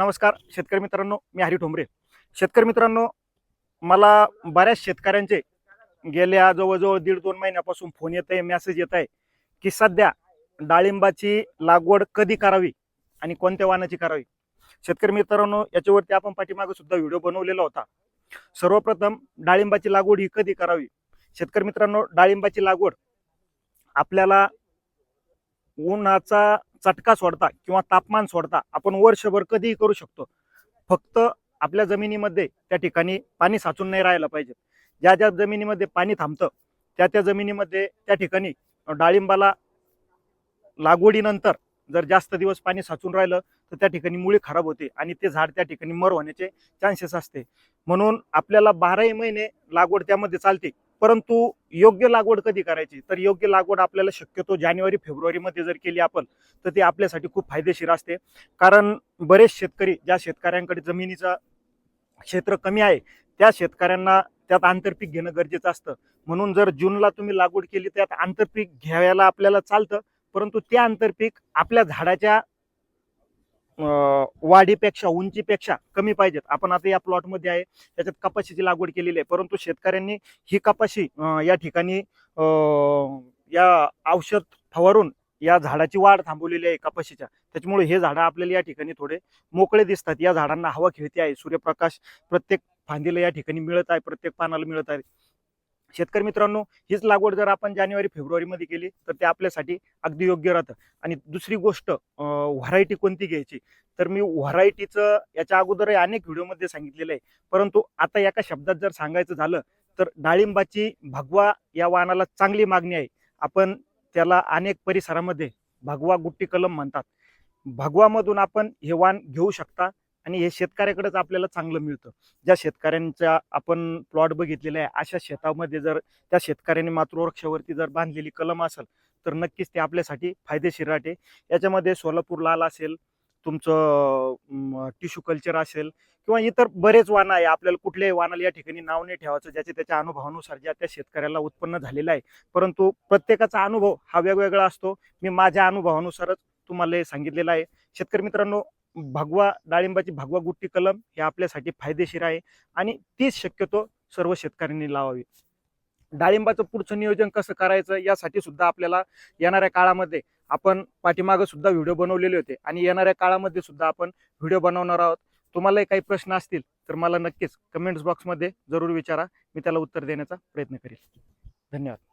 नमस्कार शेतकरी मित्रांनो मी हरी ठोंबरे शेतकरी मित्रांनो मला बऱ्याच शेतकऱ्यांचे गेल्या जवळजवळ दीड दोन महिन्यापासून फोन येत आहे मेसेज येत आहे की सध्या डाळिंबाची लागवड कधी करावी आणि कोणत्या वाहनाची करावी? शेतकरी मित्रांनो याच्यावरती आपण पाठीमागे सुद्धा व्हिडिओ बनवलेला होता. सर्वप्रथम डाळिंबाची लागवड ही कधी करावी? शेतकरी मित्रांनो डाळिंबाची लागवड आपल्याला उन्हाचा चटका सोडता किंवा तापमान सोडता आपण वर्षभर कधीही करू शकतो. फक्त आपल्या जमिनीमध्ये त्या ठिकाणी पाणी साचून नाही राहायला पाहिजे. ज्या ज्या जमिनीमध्ये पाणी थांबतं त्या त्या जमिनीमध्ये त्या ठिकाणी डाळिंबाला लागवडीनंतर जर जास्त दिवस पाणी साचून राहिलं तर त्या ठिकाणी मुळी खराब होते आणि ते झाड त्या ठिकाणी मर होण्याचे चान्सेस असते. म्हणून आपल्याला बाराही महिने लागवड त्यामध्ये चालते. परंतु योग्य लागवड कधी करायची? तर योग्य लागवड आपल्याला शक्यतो जानेवारी फेब्रुवारीमध्ये जर केली आपण तर ते आपल्यासाठी खूप फायदेशीर असते. कारण बरेच शेतकरी ज्या शेतकऱ्यांकडे जमिनीचं क्षेत्र कमी आहे त्या शेतकऱ्यांना त्यात आंतरपीक घेणं गरजेचं असतं. म्हणून जर जूनला तुम्ही लागवड केली त्यात आंतरपीक घ्यायला आपल्याला चालतं परंतु ते आंतरपीक आपल्या झाडाच्या वाढीपेक्षा उंचीपेक्षा कमी पाहिजेत. आपण आता या प्लॉटमध्ये आहे त्याच्यात कपाशीची लागवड केलेली आहे. परंतु शेतकऱ्यांनी ही कपाशी या ठिकाणी या औषध फवारून या झाडाची वाढ थांबवलेली आहे कपाशीच्या. त्याच्यामुळे हे झाडं आपल्याला या ठिकाणी थोडे मोकळे दिसतात. या झाडांना हवा खेळते आहे. सूर्यप्रकाश प्रत्येक फांदीला या ठिकाणी मिळत आहे. प्रत्येक पानाला मिळत आहे. शेतकरी मित्रांनो हीच लागवड जर आपण जानेवारी फेब्रुवारीमध्ये केली तर ते आपल्यासाठी अगदी योग्य राहतं. आणि दुसरी गोष्ट व्हरायटी कोणती घ्यायची? तर मी व्हरायटीचं याच्या अगोदरही अनेक व्हिडिओमध्ये सांगितलेलं आहे. परंतु आता एका शब्दात जर सांगायचं झालं तर डाळिंबाची भगवा या वाहनाला चांगली मागणी आहे. आपण त्याला अनेक परिसरामध्ये भगवा गुट्टी कलम म्हणतात. भगवामधून आपण हे वाण घेऊ शकता. आणि हे शेतकऱ्याकडेच आपल्याला चांगलं मिळतं. ज्या शेतकऱ्यांच्या आपण प्लॉट बघितलेला आहे अशा शेतामध्ये जर त्या शेतकऱ्याने मातृवृक्षावरती जर बांधलेली कलम असेल तर नक्कीच ते आपल्यासाठी फायदेशीर राहते. याच्यामध्ये सोलापूर लाल असेल तुमचं टिश्यू कल्चर असेल किंवा इतर बरेच वाणं आहे. आपल्याला कुठल्याही वाणाला या ठिकाणी नाव नाही ठेवायचं ज्याचे त्याच्या अनुभवानुसार ज्या त्या शेतकऱ्याला उत्पन्न झालेलं आहे. परंतु प्रत्येकाचा अनुभव हा वेगवेगळा असतो. मी माझ्या अनुभवानुसारच तुम्हाला हे सांगितलेलं आहे. शेतकरी मित्रांनो भगवा डाळिंबाची भगवा गुट्टी कलम हे आपल्यासाठी फायदेशीर आहे आणि तीच शक्यतो सर्व शेतकऱ्यांनी लावावी. डाळिंबाचं पुढचं नियोजन कसं करायचं यासाठी सुद्धा आपल्याला येणाऱ्या काळामध्ये आपण पाठीमागं सुद्धा व्हिडिओ बनवलेले होते आणि येणाऱ्या काळामध्ये सुद्धा आपण व्हिडिओ बनवणार आहोत. तुम्हालाही काही प्रश्न असतील तर मला नक्कीच कमेंट्स बॉक्समध्ये जरूर विचारा. मी त्याला उत्तर देण्याचा प्रयत्न करेल. धन्यवाद.